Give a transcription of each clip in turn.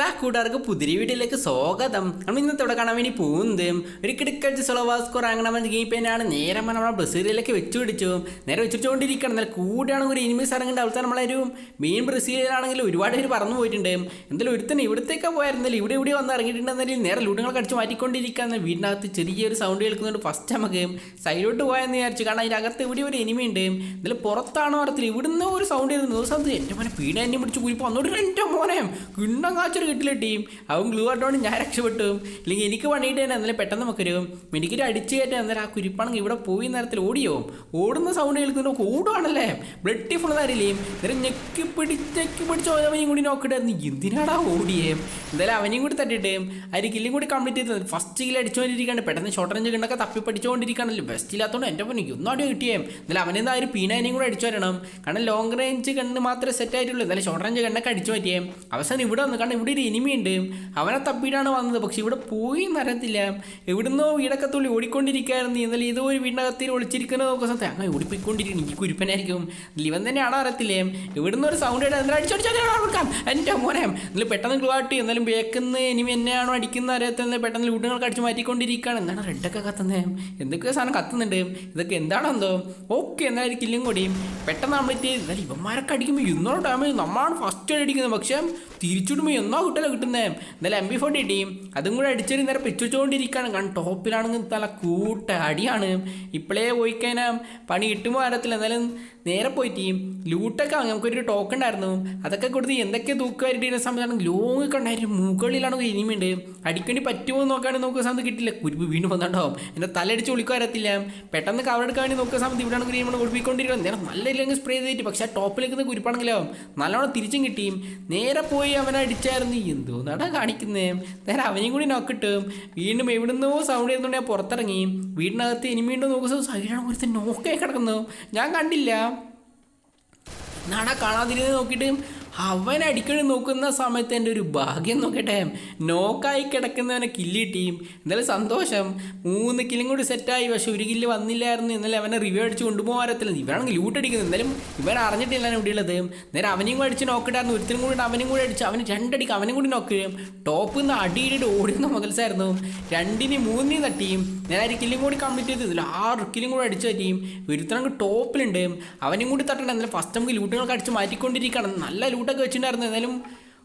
എല്ലാ കൂട്ടുകാർക്കും പുതിരി വീട്ടിലേക്ക് സ്വാഗതം. നമ്മൾ ഇന്നത്തെ ഇവിടെ കാണാൻ വേണ്ടി പോകുന്നത് ഒരു കിടക്കടിച്ച് സൊളവാസ്കോർ അങ്ങനെ ഗെയിം പെയിനാണ് നേരെ നമ്മളെ ബ്രസീലിലേക്ക് വെച്ചു പിടിച്ചു. നേരെ വെച്ചുപിടിച്ചുകൊണ്ടിരിക്കണം എന്നാൽ കൂടെയാണെങ്കിൽ ഒരു ഇനിമീസ് ഇറങ്ങേണ്ട അവസ്ഥ നമ്മളൊരു മെയിൻ ബ്രസീലിലാണെങ്കിൽ ഒരുപാട് പേര് പറന്നു പോയിട്ടുണ്ട്. എന്തായാലും ഒരുത്തന്നെ ഇവിടത്തേക്ക് പോയായിരുന്നാലും ഇവിടെ ഇവിടെ വന്ന് ഇറങ്ങിയിട്ടുണ്ടെന്നാലും നേരെ ലൂട്ടുകളൊക്കെ അടിച്ച് മാറ്റിക്കൊണ്ടിരിക്കുകയാണ്. വീടിനകത്ത് ചെറിയൊരു സൗണ്ട് കേൾക്കുന്നുണ്ട്. ഫസ്റ്റ് നമുക്ക് സൈഡിലോട്ട് പോയെന്ന് വിചാരിച്ചു. കാരണം അതിനകത്ത് ഇവിടെ ഒരു എനിമി ഉണ്ട്. എന്തായാലും പുറത്താണോ അറിയത്തില്ല. ഇവിടുന്ന് ഒരു സൗണ്ട് ചെയ്തു ദിവസം എന്റെ മോനെ പീഡ എന്നെ പിടിച്ച് കുഴിപ്പോൾ വന്നോട്ട് എന്റെ മോനെ കിണ്ണം കാച്ചൊരു കിട്ടില്ല കിട്ടിയും അവൻ ഗ്ലൂ ആട്ടോണ്ട് ഞാൻ രക്ഷപ്പെട്ടു. ഇല്ലെങ്കിൽ എനിക്ക് പണിയിട്ട് തന്നെ എന്നാലും പെട്ടെന്ന് നമുക്ക് വരും. മെഡിക്കറ്റ് അടിച്ചു കയറ്റാൻ അന്നേരം ആ കുരിപ്പാണെങ്കിൽ ഇവിടെ പോയി നേരത്തിൽ ഓടിയോ? ഓടുന്ന സൗണ്ട് കേൾക്കുന്നു ഓടുവാണല്ലേ? ബ്ലഡ് ഫുൾ തരില്ലേ നേരം ഞെക്കി പിടിച്ച് ഞെക്കി പിടിച്ച് അവനെയും കൂടി നോക്കിട്ടായിരുന്നു എന്തിനാടാ ഓടിയേ? എന്തായാലും അവനെയും കൂടി തട്ടിട്ട് അതിന് കില്ലും കൂടി കംപ്ലീറ്റ് ചെയ്തത് ഫസ്റ്റ് കില്ല് അടിച്ചുകൊണ്ടിരിക്കുകയാണ് പെട്ടെന്ന് ഷോർട്ട് റേഞ്ച് കണ്ടൊക്കെ തപ്പി പഠിച്ചുകൊണ്ടിരിക്കുകയാണല്ലോ ബെസ്റ്റ് ഇല്ലാത്തതുകൊണ്ട് എന്റെ പണിക്ക് ഒന്നും അടി കിട്ടിയേ. എന്നാലും അവനെന്താ ഒരു പീനാനെയും കൂടി അടിച്ചു വരണം. കാരണം ലോങ് റേഞ്ച് കണ്ണ് മാത്രമേ സെറ്റ് ആയിട്ടുള്ളൂ. എന്നാലും ഷോർട്ട് റേഞ്ച് കണ്ണൊക്കെ അടിച്ചു പറ്റിയേ അവസാനം ഇവിടെ വന്നു. കാരണം ഇവിടെ ഒരു എനിമി ഉണ്ട് അവനെ തപ്പിയിട്ടാണ് വന്നത്. പക്ഷെ ഇവിടെ പോയി നരത്തില്ല എവിടുന്നോ വീടൊക്കെ തുള്ളി ഓടിക്കൊണ്ടിരിക്കുകയായിരുന്നു. എന്നാലും ഏതോ ഒരു വീടിനകത്തിൽ ഒളിച്ചിരിക്കുന്ന നോക്കുന്ന അങ്ങനെ ഓടിപ്പോയിക്കൊണ്ടിരിക്കുന്നു. എനിക്ക് കുരുപ്പനായിരിക്കും ഇവൻ തന്നെയാണോ അറിയത്തില്ലേ? എവിടുന്ന് ഒരു സൗണ്ട് എന്നാലും അടിച്ചടിച്ചാൽ കൊടുക്കാം. എന്റെ മോനെ. എന്നാലും പെട്ടെന്ന് ഗ്ലൂ ആട്ടി. എന്നാലും ബേക്കുന്ന എനിമി എന്നെയാണോ അടിക്കുന്ന അറിയാത്ത പെട്ടെന്ന് ലൂട്ടുകൾക്ക് അടിച്ച് മാറ്റിക്കൊണ്ടിരിക്കുകയാണ്. എന്താണ് റെഡൊക്കെ കത്തുന്നത്? എന്തൊക്കെയോ സാധനം കത്തുന്നുണ്ട്. ഇതൊക്കെ എന്താണെന്തോ ഓക്കെ എന്നാലും കില്ലും കൂടി. പെട്ടെന്ന് നമ്മളിട്ട് എന്നാലും ഇവന്മാരൊക്കെ അടിക്കുമ്പോൾ ഇന്നോ ഡാമേജ് നമ്മളാണ് ഫസ്റ്റ് അടിക്കുന്നത്. പക്ഷേ തിരിച്ചിടുമ്പോൾ എന്നോ കിട്ടല കിട്ടുന്നത് എന്നാലും എം ബി ഫോർട്ടി ടീം. അതും കൂടെ അടിച്ചൊരു നേരം പിച്ചുവെച്ചുകൊണ്ടിരിക്കുകയാണ് കാരണം ടോപ്പിലാണെങ്കിൽ തല കൂട്ട അടിയാണ്. ഇപ്പോഴേ പോയി കഴിഞ്ഞാൽ പണി കിട്ടുമ്പോൾ അറിയത്തില്ല എന്നാലും നേരെ പോയിട്ട് ലൂട്ടൊക്കെ നമുക്കൊരു ടോക്കൺ ഉണ്ടായിരുന്നു. അതൊക്കെ കൊടുത്ത് എന്തൊക്കെ തൂക്കുമായിട്ട് സമയത്താണ് ലോങ് കണ്ടായിരുന്നു മുകളിലാണ് ഇനിമുണ്ട് അടിക്കേണ്ടി പറ്റുമോ എന്ന് നോക്കാണ്ട് നോക്കുന്ന സമയത്ത് കിട്ടില്ല. കുരുപ്പ് വീണ്ടും വന്നിട്ടുണ്ടാവും. എന്റെ തലയടിച്ച് വിളിക്കാൻ അറിയത്തില്ല പെട്ടെന്ന് കവർ എടുക്കാൻ വേണ്ടി നോക്കുന്ന സമയത്ത് ഇവിടെയാണ് ഗ്രീൻ കുടിപ്പിക്കൊണ്ടിരിക്കുന്നത് നേരെ നല്ല ഇല്ലെങ്കിൽ സ്പ്രേ ചെയ്തിട്ട്. പക്ഷേ ആ ടോപ്പിലേക്ക് കുരുപ്പാണെങ്കിലോ? നല്ലോണം തിരിച്ചും കിട്ടിയും നേരെ പോയി അവനെ എന്തോ നടാ കാണിക്കുന്നേ. നേരെ അവനെയും കൂടി നോക്കിട്ടും വീണ്ടും എവിടുന്നോ സൗണ്ട് ചെയ്യുന്നുണ്ട് ഞാൻ പുറത്തിറങ്ങി. വീടിനകത്ത് ഇനി വീണ്ടും നോക്കുന്ന സൈഡാണ് ഒരു നോക്കേ കിടക്കുന്നു. ഞാൻ കണ്ടില്ല. നട കാണാതിരുന്ന് നോക്കിയിട്ട് അവൻ അടിക്കണി നോക്കുന്ന സമയത്ത് എന്റെ ഒരു ഭാഗ്യം നോക്കട്ടെ. നോക്കായി കിടക്കുന്നവനെ കില്ല് കിട്ടിയും. എന്നാലും സന്തോഷം. മൂന്ന് കില്ലും കൂടി സെറ്റായി പക്ഷെ ഒരു കില്ല് വന്നില്ലായിരുന്നു. എന്നാലും അവനെ റിവ്യൂ അടിച്ച് കൊണ്ടുപോകാറത്തില്ല ഇവനാണെങ്കിൽ ലൂട്ട് അടിക്കുന്നത്. എന്നാലും ഇവൻ അറിഞ്ഞിട്ടില്ല ഇവിടെ ഉള്ളത്. നേരെ അവനെയും കൂടി അടിച്ച് നോക്കിട്ടായിരുന്നു ഒരുത്തിനും കൂടി അവനും കൂടി അടിച്ച് അവന് രണ്ടടിക്ക് അവനും കൂടി നോക്കുകയും ടോപ്പിൽ നിന്ന് അടിയിടിട്ട് ഓടുന്ന മുതൽസായിരുന്നു. രണ്ടിന് മൂന്നിന് തട്ടിയും. നേരെ ഒരു കില്ലും കൂടി കംപ്ലീറ്റ് ചെയ്തില്ല ആറ് കില്ലും കൂടി അടിച്ച് പറ്റിയും ഒരുത്തനങ്ങ് ടോപ്പിലുണ്ട് അവനും കൂടി തട്ടണം എന്നാലും ഫസ്റ്റ് നമുക്ക് ലൂട്ടുകളൊക്കെ അടിച്ച് മാറ്റിക്കൊണ്ടിരിക്കണം നല്ല ലൂട്ടൊക്കെ വെച്ചിട്ടുണ്ടായിരുന്നു. എന്നാലും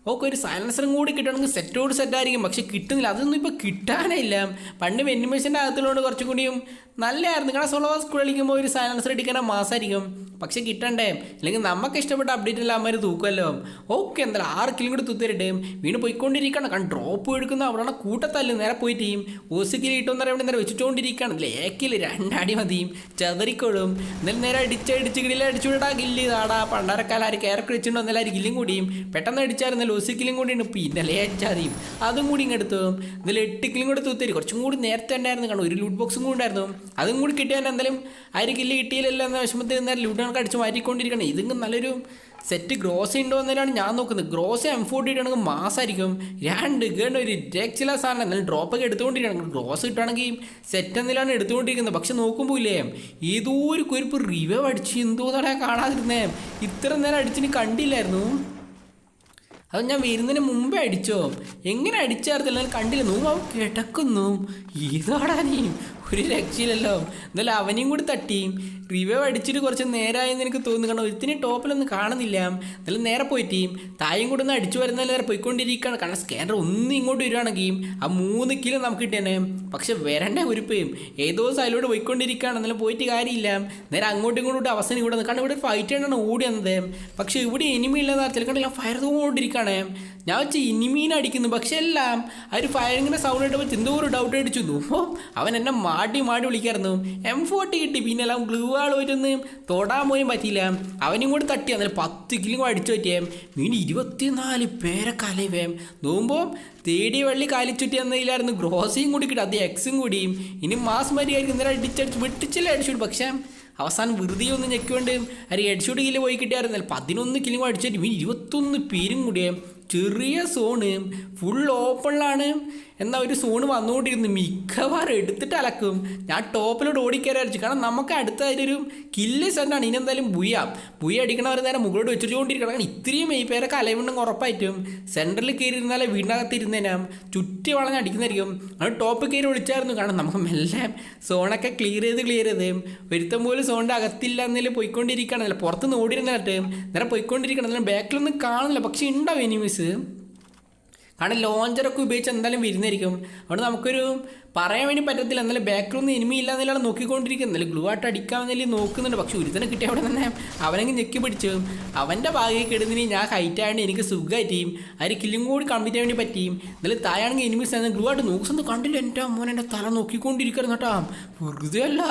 ഓക്കെ ഒരു സൈലൻസറും കൂടി കിട്ടണമെങ്കിൽ സെറ്റോട് സെറ്റായിരിക്കും പക്ഷെ കിട്ടുന്നില്ല. അതൊന്നും ഇപ്പോൾ കിട്ടാനേ ഇല്ല പണ്ട് വെന്നിമേഷന്റെ അകത്തുള്ളതുകൊണ്ട് കുറച്ചും കൂടിയും നല്ലതായിരുന്നു. കാരണം സ്കൂൾ കളിക്കുമ്പോൾ ഒരു സൈലൻസർ അടിക്കാൻ മാസമായിരിക്കും പക്ഷെ കിട്ടണ്ടേ? അല്ലെങ്കിൽ നമുക്ക് ഇഷ്ടപ്പെട്ട അപ്ഡേറ്റ് എല്ലാം അമ്മ തൂക്കുമല്ലോ. ഓക്കെ എന്തായാലും ആറ് കിലും കൂടി തൂത്തിരട്ടെ. വീണ്ടും പോയിക്കൊണ്ടിരിക്കണം. കാരണം ഡ്രോപ്പ് എടുക്കുന്ന അവിടെയാണ് കൂട്ടത്തല്ല. നേരെ പോയിട്ട് ടീം ഓസിക്കിൽ കിട്ടുമെന്ന് പറയുമ്പോൾ നേരെ വെച്ചിട്ടുകൊണ്ടിരിക്കുകയാണ് ലേക്കിൽ രണ്ടടി മതിയും ചതറിക്കൊള്ളും. എന്നാലും നേരെ അടിച്ചടിച്ച് അടിച്ചു വിടാ ഗില്ല് താടാ പണ്ടാരക്കാലാര് കയറൊക്കെ വെച്ചിട്ടുണ്ടോ? എന്നാലും ഗില്ലും കൂടിയും. പെട്ടെന്ന് അടിച്ചായിരുന്നല്ലോ. ഒസിക്കിലും കൂടി ഉണ്ട്. പിന്നെ ലേച്ചാതിയും അതും കൂടി ഇങ്ങെടുത്തു ഇതിൽ എട്ടിക്കിലും കൂടെ തൂത്തേരി. കുറച്ചും കൂടി നേരത്തെ ഉണ്ടായിരുന്നു കാരണം ഒരു ലൂട്ട് ബോക്സും കൂടി ഉണ്ടായിരുന്നു. അതും കൂടി കിട്ടിയാൽ എന്തായാലും ആ ഒരു കില്ല് കിട്ടിയില്ലല്ലോ എന്ന വിഷമത്തിൽ നേരം ലൂട്ടുകൾക്ക് അടിച്ച് മാറ്റിക്കൊണ്ടിരിക്കണം. ഇതും നല്ലൊരു സെറ്റ് ഗ്രോസ് ഉണ്ടോ എന്നതിലാണ് ഞാൻ നോക്കുന്നത്. ഗ്രോസ് എം ഫോർട്ടി ഇട്ടാണെങ്കിൽ മാസമായിരിക്കും രണ്ട് ഗണ്ട് ഒരു രക്ഷില സാധനം. എന്നാലും ഡ്രോപ്പൊക്കെ എടുത്തുകൊണ്ടിരിക്കണം ഗ്രോസ് കിട്ടുകയാണെങ്കിൽ സെറ്റ് എന്നിലാണ് എടുത്തുകൊണ്ടിരിക്കുന്നത്. പക്ഷെ നോക്കുമ്പോൾ ഇല്ലേ ഏതോ ഒരു കുരിപ്പ് റിവ്യൂ അടിച്ച് എന്തോ തടയാ കാണാതിരുന്നേ. ഇത്ര നേരം അടിച്ചിന് കണ്ടില്ലായിരുന്നു. അത് ഞാൻ വരുന്നതിന് മുമ്പേ അടിച്ചോ? എങ്ങനെ അടിച്ചാർത്തില്ല കണ്ടില്ല? നോ അവൻ കിടക്കുന്നു. ഇതാടാ നീ. ഒരു രക്ഷയില്ലല്ലോ. എന്നാലും അവനെയും കൂടി തട്ടി. റിവൈവ് അടിച്ചിട്ട് കുറച്ച് നേരമായെന്ന് എനിക്ക് തോന്നുന്നു. കാരണം ഒരുത്തിന് ടോപ്പിലൊന്നും കാണുന്നില്ല. എന്നാലും നേരെ പോയിട്ട് തായും കൂടെ ഒന്ന് അടിച്ചു വരുന്ന നേരെ പോയിക്കൊണ്ടിരിക്കുകയാണ്. കാരണം സ്കാനർ ഒന്നും ഇങ്ങോട്ട് വരുവാണെങ്കിൽ ആ മൂന്ന് കിലോ നമുക്ക് കിട്ടിയേനെ പക്ഷെ വരണ്ട ഉരുപ്പയും ഏതോ സൈഡിലൂടെ പോയിക്കൊണ്ടിരിക്കുകയാണ്. എന്നാലും പോയിട്ട് കാര്യമില്ല. നേരെ അങ്ങോട്ടും ഇങ്ങോട്ടും അവസാനം ഇവിടെ കാരണം ഇവിടെ ഫൈറ്റ് ആണ് ഓടി വന്നത്. പക്ഷേ ഇവിടെ എനിമി ഇല്ലെന്ന് ചിലക്കണ്ടില്ല ഫയർ തോണ്ടിരിക്കുകയാണ് ഞാൻ വെച്ച് ഇനിമീൻ അടിക്കുന്നു. പക്ഷെ എല്ലാം ആ ഒരു ഫയറിങ്ങിന്റെ സൗണ്ട് കേട്ടപ്പോൾ എന്തോ ഒരു ഡൗട്ട് അടിച്ചു. അപ്പോൾ അവൻ എന്നെ മാടി മാടി വിളിക്കായിരുന്നു. എം ഫോർട്ടി കിട്ടി. പിന്നെ എല്ലാം ഗ്ലൂ ആൾ വരുന്ന്. തൊടാൻ പോലും പറ്റിയില്ല. അവനും കൂടി തട്ടി. അന്നേരം പത്ത് കിലും അടിച്ചു പറ്റിയേ. മീൻ ഇരുപത്തിനാല് പേരെ കലവേം. നോക്കുമ്പോൾ തേടി വള്ളി കാലിച്ചുറ്റി എന്നതിലായിരുന്നു ഗ്രോസിയും കൂടി കിട്ടും. അത് എക്സും കൂടി. ഇനി മാസ് മരിയായിരിക്കും ഇന്നലെ അടിച്ചടിച്ച് വെട്ടിച്ചില്ല അടിച്ചു പക്ഷേ അവസാനം വെറുതെ ഒന്ന് ഞെക്കുകൊണ്ട് ഒരു ഹെഡ്ഷോട്ട് കിലോ പോയി കിട്ടിയായിരുന്നല്ലോ പതിനൊന്ന് കിലോ അടിച്ചിട്ട് മീൻ ഇരുപത്തൊന്ന് പേരും കൂടിയേ. ചെറിയ സോണ് ഫുൾ ഓപ്പണിലാണ് എന്നാൽ ഒരു സോണ് വന്നുകൊണ്ടിരുന്നു മിക്കവാറും എടുത്തിട്ട് അലക്കും. ഞാൻ ടോപ്പിലോട്ട് ഓടിക്കയറിച്ചു കാരണം നമുക്ക് അടുത്തായിട്ടൊരു കില്ല് സെന്റാണ് ഇനി എന്തായാലും ബുയ. ബുയ അടിക്കണവർ നേരെ മുകളിലോട്ട് വെച്ചിട്ടുകൊണ്ടിരിക്കണം. കാരണം ഇത്രയും ഈ പേരൊക്കെ അലവുണ്ടെങ്കിൽ ഉറപ്പായിട്ടും സെന്ററിൽ കയറി ഇരുന്നാലേ വീടിനകത്ത് ഇരുന്നേനാം ചുറ്റി വളഞ്ഞ് അടിക്കുന്നതായിരിക്കും. അത് ടോപ്പ് കയറി വിളിച്ചായിരുന്നു കാരണം നമുക്ക് മെല്ലെ സോണൊക്കെ ക്ലിയർ ചെയ്ത് ക്ലിയർ ചെയ്ത് വരുത്തം പോലും സോണിന്റെ അകത്തില്ല എന്നതിൽ പോയിക്കൊണ്ടിരിക്കുകയാണല്ലോ പുറത്തുനിന്ന് ഓടിയിരുന്നിട്ട് നേരെ പോയിക്കൊണ്ടിരിക്കണം. എന്നാലും ബാക്കിലൊന്നും കാണുന്നില്ല. പക്ഷേ ഉണ്ടാവും എനിമീസ് കാരണം ലോഞ്ചറൊക്കെ ഉപയോഗിച്ച് എന്തായാലും വരുന്നതായിരിക്കും അവിടെ നമുക്കൊരു പറയാൻ വേണ്ടി പറ്റത്തില്ല. എന്നാലും ബാക്കിലൊന്നും എനിമി ഇല്ല എന്നല്ലാണ് നോക്കിക്കൊണ്ടിരിക്കുന്നത് എന്നാലും ഗ്ലൂ ആയിട്ട് അടിക്കാമെന്നല്ലേ നോക്കുന്നുണ്ട്. പക്ഷെ ഒരുത്തനെ കിട്ടിയ അവിടെ തന്നെ അവനങ്ങ് ഞെക്കി പിടിച്ചു. അവന്റെ ഭാഗ്യം കെടുന്നതിന് ഞാൻ ഹൈറ്റ് ആയതുകൊണ്ട് എനിക്ക് സുഖമായിട്ടും അതിന് കില്ലും കൂടി ചെയ്യാൻ വേണ്ടി പറ്റിയും. എന്നാലും തായാണെങ്കിൽ എനിമീസ് ആയിരുന്നു ഗ്ലൂ ആയിട്ട് നോക്കുന്നത് കണ്ടില്ല എന്റെ അമ്മോൻ എന്റെ തല നോക്കിക്കൊണ്ടിരിക്കുന്നു കേട്ടോ. വെറുതെ അല്ല.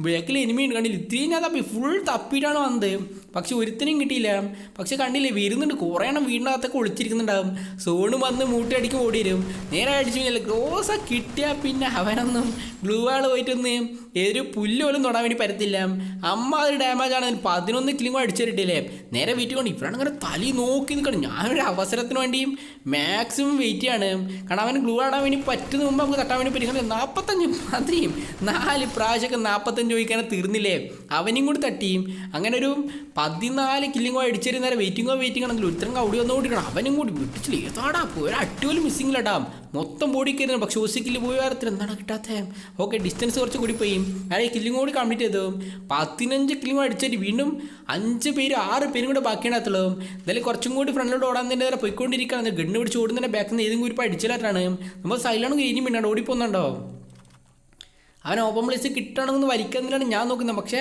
ബാക്കിൽ എനിമി ഉണ്ട്. കണ്ടില്ല? ഇത്രയും ഞാൻ തപ്പി ഫുൾ തപ്പിയിട്ടാണ് വന്നത്. പക്ഷെ ഒരുത്തിനും കിട്ടിയില്ല. പക്ഷെ കണ്ടില്ലേ? വരുന്നുണ്ട്. കുറേ എണ്ണം വീടിനകത്തൊക്കെ ഒളിച്ചിരിക്കുന്നുണ്ടാവും. സോണ് വന്ന് മൂട്ടി അടിക്കും ഓടി വരും നേരെ അടിച്ചു കഴിഞ്ഞാൽ ഗ്രോസ കിട്ടിയാൽ പിന്നെ അവനൊന്നും ഗ്ലൂ വാൾ പോയിട്ടൊന്ന് ഏതൊരു പുല്ല് പോലും തൊടാൻ വേണ്ടി പറ്റത്തില്ല. അമ്മ അതൊരു ഡാമേജ് ആണ്. പതിനൊന്ന് കിലിങ്ങും കൂടെ അടിച്ചിട്ടില്ലേ? നേരെ വെയിറ്റ് കൊണ്ട് ഇവരാണ് അങ്ങനെ തലി നോക്കി നിൽക്കണം. ഞാനൊരു അവസരത്തിന് വേണ്ടിയും മാക്സിമം വെയിറ്റ് ചെയ്യാണ് കാരണം അവന് ഗ്ലൂ ആടാൻ വേണ്ടി പറ്റുന്ന മുമ്പ് നമുക്ക് തട്ടാൻ വേണ്ടി പറ്റും നാൽപ്പത്തഞ്ച് മതിയും നാല് പ്രാവശ്യമൊക്കെ നാൽപ്പത്തഞ്ച് ചോദിക്കാനെ തീർന്നില്ലേ? അവനും കൂടി തട്ടിയും അങ്ങനെ ഒരു പതിനാല് കില്ലിങ്ങോ അടിച്ചിരുന്നേരം വെയിറ്റിങ്ങോ വെയിറ്റിംഗ് ആണെങ്കിൽ ഒരുത്തരം അവിടെ വന്നുകൊണ്ടിരിക്കണം അവനും കൂടി വിട്ടിച്ചില്ല ഏതാടാ? ഒരു അട്ടുപോലും മിസ്സിംഗ് ലടാം മൊത്തം ബോഡി കയറുന്നു പക്ഷെ ഓസി കില്ല് പോയി വാരത്തിൽ എന്താണ് കിട്ടാത്തത് ഓക്കെ ഡിസ്റ്റൻസ് കുറച്ച് കൂടി പോയി. അയാൾ കില്ലും കൂടി കംപ്ലീറ്റ് ചെയ്തു. പതിനഞ്ച് കൂടെ അടിച്ചിട്ട് വീണ്ടും അഞ്ച് പേര് ആറ് പേരും കൂടെ ബാക്കിയാണ് അത്തുള്ളത് എന്തായാലും കുറച്ചും കൂടി ഫ്രണ്ടിലോട്ട് ഓടാൻ തന്നെ നേരെ പോയിക്കൊണ്ടിരിക്കുകയാണ്. ഗണ്ണ് പിടിച്ച് ഓടുന്നതിന്റെ ബാക്കിൽ നിന്ന് ഏതെങ്കിലും ഒരു അടിച്ചിട്ടാണ് നമ്മൾ സൈലാണെങ്കിൽ ഇനി മിണ്ടാണ്ട് ഓടിപ്പോന്നുണ്ടോ അവൻ ഓപ്പൺ പ്ലേസ് കിട്ടണമെന്ന് വലിക്കുന്നില്ലാണ് ഞാൻ നോക്കുന്നത് പക്ഷേ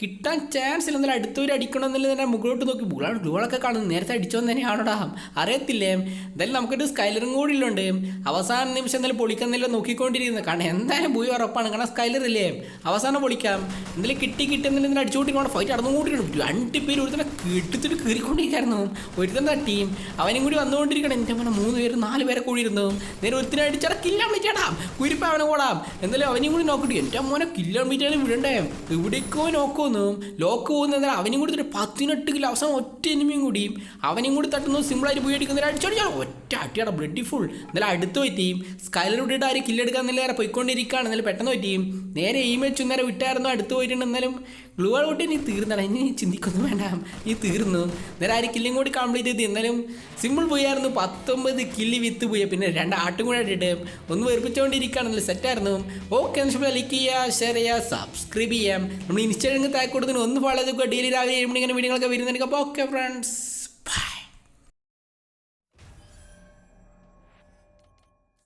കിട്ടാൻ ചാൻസ് ഇല്ല എന്നാലും അടുത്തൊരു അടിക്കണമെന്നില്ല തന്നെ മുകളിലോട്ട് നോക്കി. മുകളാണ് ഗ്ലൂളൊക്കെ കാണുന്നത്. നേരത്തെ അടിച്ചോന്ന് തന്നെയാണോടാ. അറിയത്തില്ലേ? എന്തായാലും നമുക്കൊരു സ്കൈലറും കൂടി ഇല്ലുണ്ട്. അവസാന നിമിഷം എന്തായാലും പൊളിക്കുന്നില്ല നോക്കിക്കൊണ്ടിരിക്കുന്നത്. കാരണം എന്തായാലും പോയി ഉറപ്പാണ്. കാരണം സ്കൈലർ ഇല്ലേ അവസാനം പൊളിക്കാം. എന്തായാലും കിട്ടി കിട്ടി എന്നാലും അടിച്ചുകൊണ്ടിരിക്കണം ഫൈറ്റ് നടന്നുകൊണ്ടിരിക്കണം. രണ്ട് പേര് ഒരുത്തനെ കിട്ടിച്ചിട്ട് കീറിക്കൊണ്ടിരിക്കായിരുന്നു ഒരുത്തൻ ടീം അവനും കൂടി വന്നുകൊണ്ടിരിക്കണം. എന്റെ മോനെ മൂന്ന് പേര് നാല് പേരെ കൂടി ഇരുന്നു നേരെ ഒരുത്തിനെ അടിച്ചാൽ കില്ലാൻ പറ്റിയാടാ കുരിപ്പ അവനെ കൂടാം എന്തായാലും അവനും കൂടി നോക്കിട്ട് എന്റെ മോനെ കില്ലാൻ വിളിച്ചാലും വിടണ്ടേ? എവിടേക്കോ നോക്കുന്നു ലോക്ക് പോകുന്ന എന്നാൽ അവനും കൂടി ഒരു പതിനെട്ട് കിലോ അവസാനം ഒറ്റ എനിമിയും കൂടി. അവനും കൂടി തട്ടുന്നു സിമ്പിളായിട്ട് പോയി അടിക്കുന്ന അടിച്ചടിച്ചാൽ ഒറ്റ അടിയാണ് ബ്ലഡി ഫുൾ എന്നാലും അടുത്ത് പറ്റിയും സ്കൈലർ ആര് കില്ലെടുക്കാൻ നേരെ പോയിക്കൊണ്ടിരിക്കുകയാണ് എന്നാലും പെട്ടെന്ന് പറ്റിയും നേരെ ഈ വെച്ച് നേരെ വിട്ടായിരുന്നു അടുത്ത് പോയിട്ടുണ്ട് എന്നാലും ഗ്ലൂ ആൾ കൂട്ടി ഇനി തീർന്നടാ ഇനി ചിന്തിക്കൊന്നും വേണ്ട. ഈ തീർന്നു. നേരെ ആര് കില്ലും കൂടി കംപ്ലീറ്റ് ചെയ്ത് എന്നാലും സിമ്പിൾ പോയായിരുന്നു പത്തൊമ്പത് കില്ലി വിത്ത് പോയി പിന്നെ രണ്ട് ആട്ടും കൂടെ ഇട്ടിട്ട് ഒന്ന് വെറുപ്പിച്ചുകൊണ്ടിരിക്കുകയാണല്ലോ സെറ്റായിരുന്നു. ഓക്കെ ലൈക്ക് ചെയ്യുക ഷെയർ ചെയ്യുക സബ്സ്ക്രൈബ് ചെയ്യാം നമ്മൾ ഇൻസ്റ്റാഗ്രാമിൽ താഴെ ഒന്ന് ഫോളോ ചെയ്ത് ഡെയിലി രാവിലെ ഏഴ് മണിങ്ങനെ വീഡിയോകളൊക്കെ വരുന്നുണ്ടെങ്കിൽ അപ്പോൾ ഓക്കെ ഫ്രണ്ട്സ്